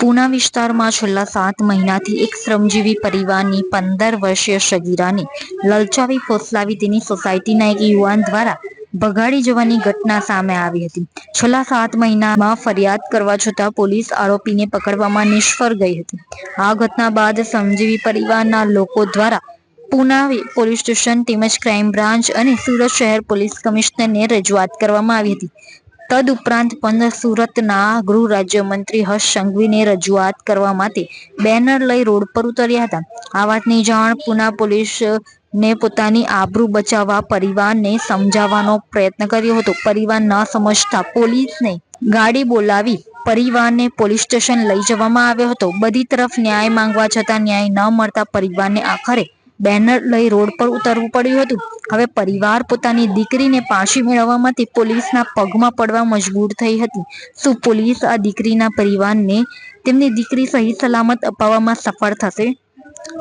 પૂના વિસ્તારમાં છેલ્લા સાત મહિનાથી એક શ્રમજીવી પરિવારની પંદર વર્ષીય સગીરાને લલચાવી ફોસલાવી તેની સોસાયટીના એક યુવાન દ્વારા ભગાડી જવાની ઘટના સામે આવી હતી. છેલ્લા સાત મહિનામાં ફરિયાદ કરવા છતાં પોલીસ આરોપીને પકડવામાં નિષ્ફળ ગઈ હતી. આ ઘટના બાદ શ્રમજીવી પરિવારના લોકો દ્વારા પૂના પોલીસ સ્ટેશન તેમજ ક્રાઇમ બ્રાન્ચ અને સુરત શહેર પોલીસ કમિશનરને રજૂઆત કરવામાં આવી હતી. તદુપરાંત પંદર સુરતના ગૃહ રાજ્યમંત્રી હર્ષ સંઘવીને રજૂઆત કરવા માટે બેનર લઈ રોડ પર ઉતર્યા હતા. આ વાતની જાણ પુના પોલીસને પોતાની આબરૂ બચાવવા પરિવારને સમજાવવાનો પ્રયત્ન કર્યો હતો. પરિવાર ન સમજતા પોલીસને ગાડી બોલાવી પરિવારને પોલીસ સ્ટેશન લઈ જવામાં આવ્યો હતો. બધી તરફ ન્યાય માંગવા છતાં ન્યાય ન મળતા પરિવારને આખરે બેનર લઈ રોડ પર ઉતરવું પડ્યું હતું. હવે પરિવાર પોતાની દીકરીને પાછી મેળવવા માટે પોલીસના પગમાં પડવા મજબૂર થઈ હતી. શું પોલીસ આ દીકરીના પરિવારને તેમની દીકરી સહી સલામત અપાવવામાં સફળ થશે?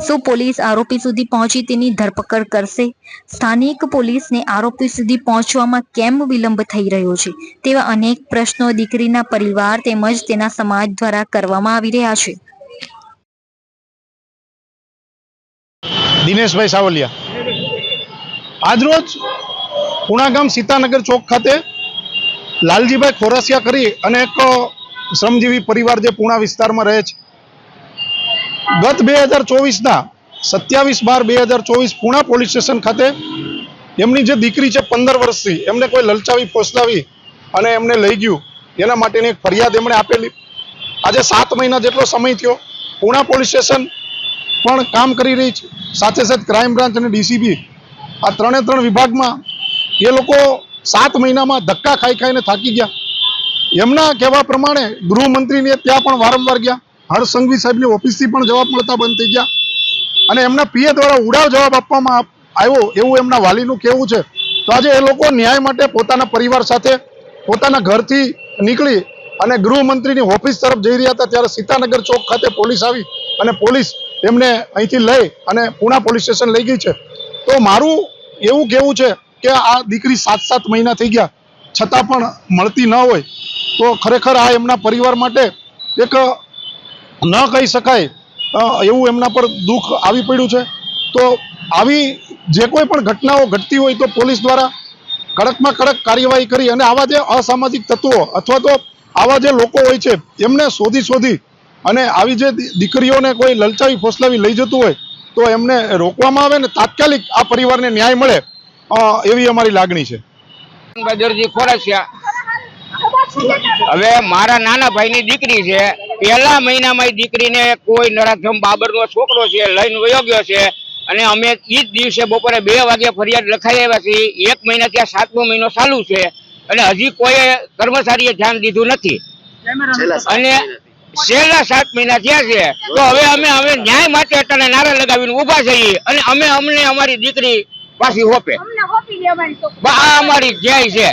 શું પોલીસ આરોપી સુધી પહોંચી તેની ધરપકડ કરશે? સ્થાનિક પોલીસને આરોપી સુધી પહોંચવામાં કેમ વિલંબ થઈ રહ્યો છે? તેવા અનેક પ્રશ્નો દીકરીના પરિવાર તેમજ તેના સમાજ દ્વારા કરવામાં આવી રહ્યા છે. દિનેશભાઈ સાવલિયા. આજરોજ પુણાગામ સીતાનગર ચોક ખાતે લાલજીભાઈ ખોરસિયા કરી અને એક શ્રમજીવી પરિવાર જે પુણા વિસ્તારમાં રહે છે. ગત બે હજાર ચોવીસના સત્યાવીસ બાર બે હજાર ચોવીસ પુણા પોલીસ સ્ટેશન ખાતે એમની જે દીકરી છે પંદર વર્ષથી એમને કોઈ લલચાવી, ફોસલાવી અને એમને લઈ ગયું. એના માટેની એક ફરિયાદ એમણે આપેલી. આજે સાત મહિના જેટલો સમય થયો. પુણા પોલીસ સ્ટેશન પણ કામ કરી રહી છે. સાથે સાથે ક્રાઇમ બ્રાન્ચ અને ડીસીબી આ ત્રણે ત્રણ વિભાગમાં એ લોકો સાત મહિનામાં ધક્કા ખાઈ ખાઈને થાકી ગયા. એમના કહેવા પ્રમાણે ગૃહમંત્રીને ત્યાં પણ વારંવાર ગયા. હર્ષ સંઘવી સાહેબની ઓફિસથી પણ જવાબ મળતા બંધ થઈ ગયા. અને એમના પીએ દ્વારા ઉડાવ જવાબ આપવામાં આવ્યો એવું એમના વાલીનું કહેવું છે. તો આજે એ લોકો ન્યાય માટે પોતાના પરિવાર સાથે, પોતાના ઘરથી નીકળી અને ગૃહમંત્રીની ઓફિસ તરફ જઈ રહ્યા હતા. ત્યારે સીતાનગર ચોક ખાતે પોલીસ આવી અને પોલીસ એમને અહીંથી લઈ અને પુણા પોલીસ સ્ટેશન લઈ ગઈ છે. તો મારું એવું કહેવું છે કે આ દીકરી સાત સાત મહિના થઈ ગયા, છતાં પણ મળતી ન હોય. તો ખરેખર આ એમના પરિવાર માટે એક ન કહી શકાય એવું એમના પર દુઃખ આવી પડ્યું છે. તો આવી જે કોઈ પણ ઘટનાઓ ઘટતી હોય તો પોલીસ દ્વારા કડકમાં કડક કાર્યવાહી કરી અને આવા જે અસામાજિક તત્વો અથવા તો આવા જે લોકો હોય છે, એમને શોધી શોધી અને આવી જે દીકરીઓને કોઈ લલચાવી ફોસલાવી લઈ જતું હોય તો એમને રોકવામાં આવે ને તાત્કાલિક આ પરિવારને ન્યાય મળે એવી અમારી લાગણી છે. બદરજી ખોરસિયા. હવે મારા નાના ભાઈની દીકરી છે પહેલા મહિનામાં એ દીકરીને કોઈ નરાધમ બાબરનો છોકરો છે લઈને વયો ગયો છે અને અમે ઈ જ દિવસે બપોરે બે વાગે ફરિયાદ લખાઈ આવ્યા છીએ એક મહિના ત્યાં સાતમો મહિનો ચાલુ છે અને હજી કોઈ કર્મચારીએ ધ્યાન દીધું નથી. અને છેલ્લા સાત મહિના થયા છે? તો હવે અમે હવે ન્યાય માટે અત્યારે નારા લગાવીને ઊભા છીએ અને અમે અમને અમારી દીકરી પાછી હોપે. અમારી ધ્યેય છે.